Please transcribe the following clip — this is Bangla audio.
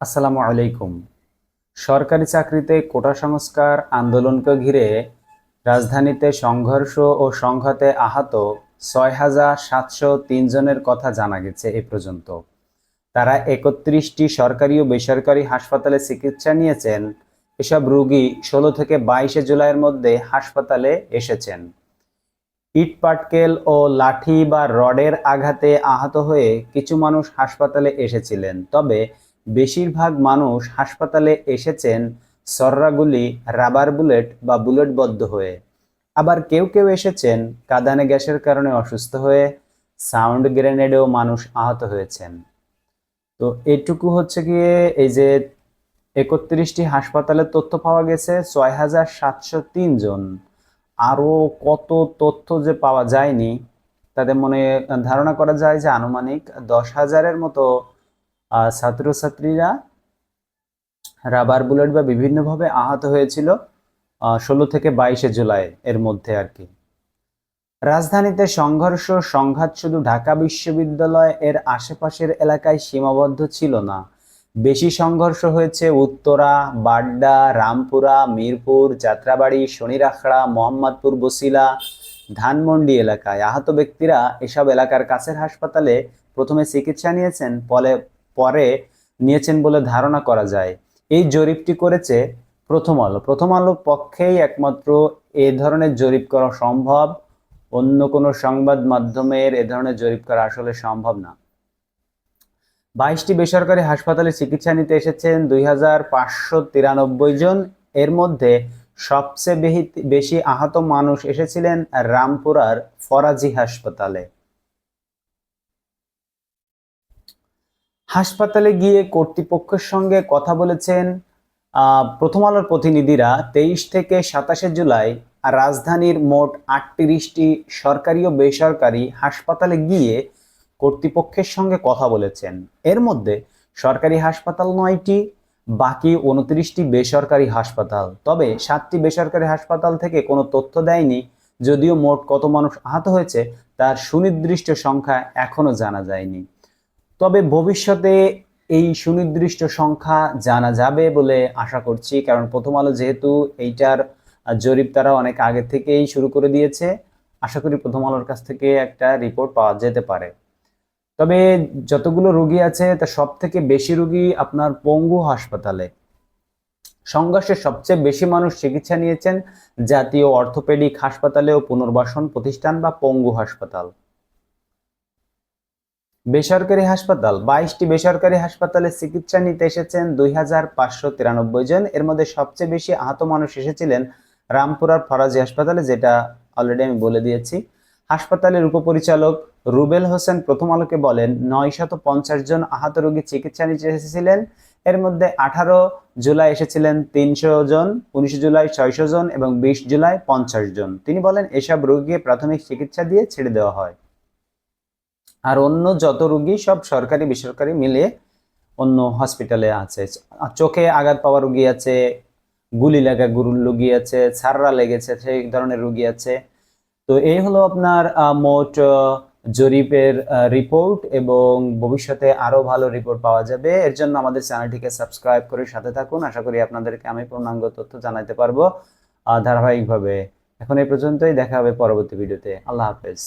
আসসালামু আলাইকুম। সরকারি চাকরিতে কোটা সংস্কার আন্দোলনকে ঘিরে রাজধানীতে সংঘর্ষ ও সংঘাতে আহত ছয় হাজার সাতশো তিন জনের কথা জানা গেছে এ পর্যন্ত। তারা একত্রিশটি সরকারি ও বেসরকারি হাসপাতালে চিকিৎসা নিয়েছেন। এসব রোগী ষোলো থেকে বাইশে জুলাইয়ের মধ্যে হাসপাতালে এসেছেন। ইট পাটকেল ও লাঠি বা রডের আঘাতে আহত হয়ে কিছু মানুষ হাসপাতালে এসেছিলেন। তবে বেশিরভাগ মানুষ হাসপাতালে এসেছেন সর্রাগুলি রাবার বুলেট বা বুলেটবদ্ধ হয়ে। আবার কেউ কেউ এসেছেন কাঁদানে গ্যাসের কারণে অসুস্থ হয়ে সাউন্ড গ্রেনেডেও মানুষ আহত হয়েছেন। তো এটুকু হচ্ছে গিয়ে এই যে একত্রিশটি হাসপাতালের তথ্য পাওয়া গেছে, ছয় হাজার সাতশো তিন জন। আরও কত তথ্য যে পাওয়া যায়নি তাদের মনে ধারণা করা যায় যে আনুমানিক দশ হাজারের মতো ছাত্রছাত্রীরা রাবার বুলেট বা বিভিন্নভাবে আহত হয়েছিল ষোলো থেকে বাইশে জুলাই এর মধ্যে আর কি। রাজধানীতে সংঘর্ষ, সংঘাত শুধু ঢাকা বিশ্ববিদ্যালয় এর আশেপাশের এলাকায় সীমাবদ্ধ ছিল না। বেশি সংঘর্ষ হয়েছে উত্তরা, বাড্ডা, রামপুরা, মিরপুর, যাত্রাবাড়ি, শনিরাখড়া, মোহাম্মদপুর, বসিলা, ধানমন্ডি এলাকায়। আহত ব্যক্তিরা এসব এলাকার কাছের হাসপাতালে প্রথমে চিকিৎসা নিয়েছেন, পরে পরে নিয়েছেন বলে ধারণা করা যায়। এই জরিপটি করেছে প্রথম আলো। প্রথম আলো পক্ষেই একমাত্র এ ধরনের জরিপ করা সম্ভব। অন্য কোনো সংবাদ মাধ্যমের এ ধরনের জরিপ করা আসলে সম্ভব না। বাইশটি বেসরকারি হাসপাতালে চিকিৎসা নিতে এসেছেন দুই হাজার পাঁচশো তিরানব্বই জন। এর মধ্যে সবচেয়ে বেশি আহত মানুষ এসেছিলেন রামপুরার ফরাজি হাসপাতালে। হাসপাতালে গিয়ে কর্তৃপক্ষের সঙ্গে কথা বলেছেন প্রথম আলোর প্রতিনিধিরা তেইশ থেকে সাতাশে জুলাই রাজধানীর মোট আটত্রিশটি সরকারি ও বেসরকারি হাসপাতালে গিয়ে কর্তৃপক্ষের সঙ্গে কথা বলেছেন। এর মধ্যে সরকারি হাসপাতাল নয়টি, বাকি উনত্রিশটি বেসরকারি হাসপাতাল। তবে সাতটি বেসরকারি হাসপাতাল থেকে কোনো তথ্য দেয়নি, যদিও মোট কত মানুষ আহত হয়েছে তার সুনির্দিষ্ট সংখ্যা এখনও জানা যায়নি। তবে ভবিষ্যতে এই সুনির্দিষ্ট সংখ্যা জানা যাবে বলে আশা করছি, কারণ প্রথম আলো যেহেতু এইটার জরিপ তারা অনেক আগে থেকেই শুরু করে দিয়েছে। আশা করি প্রথম আলোর কাছ থেকে একটা রিপোর্ট পাওয়া যেতে পারে। তবে যতগুলো রোগী আছে, তা সব থেকে বেশি রোগী আপনার পঙ্গু হাসপাতালে। সংঘর্ষে সবচেয়ে বেশি মানুষ চিকিৎসা নিয়েছেন জাতীয় অর্থোপেডিক হাসপাতালে ও পুনর্বাসন প্রতিষ্ঠান বা পঙ্গু হাসপাতাল। বেসরকারি হাসপাতাল, বাইশটি বেসরকারি হাসপাতালে চিকিৎসা নিতে এসেছেন দুই হাজার পাঁচশো তিরানব্বই জন। এর মধ্যে সবচেয়ে বেশি আহত মানুষ এসেছিলেন রামপুরার ফরাজি হাসপাতালে, যেটা অলরেডি আমি বলে দিয়েছি। হাসপাতালের উপপরিচালক রুবেল হোসেন প্রথম আলোকে বলেন নয় শত পঞ্চাশ জন আহত রোগী চিকিৎসা নিতে এসেছিলেন। এর মধ্যে আঠারো জুলাই এসেছিলেন তিনশো জন, উনিশ জুলাই ছয়শো জন এবং বিশ জুলাই পঞ্চাশ জন। তিনি বলেন, এসব রোগীকে প্রাথমিক চিকিৎসা দিয়ে ছেড়ে দেওয়া হয়। আর অন্য যত রুগী সব সরকারি, বেসরকারি মিলে অন্য হসপিটালে আছে। চোখে আঘাত পাওয়া রুগী আছে, গুলি লাগা গুরুর রুগী আছে, ছাররা লেগেছে, সেই ধরনের রুগী আছে। তো এই হলো আপনার মোট জরিপের রিপোর্ট এবং ভবিষ্যতে আরও ভালো রিপোর্ট পাওয়া যাবে। এর জন্য আমাদের চ্যানেলটিকে সাবস্ক্রাইব করে সাথে থাকুন। আশা করি আপনাদেরকে আমি পূর্ণাঙ্গ তথ্য জানাতে পারব ধারাবাহিকভাবে। এখন এই পর্যন্তই, দেখা হবে পরবর্তী ভিডিওতে আল্লাহ হাফেজ।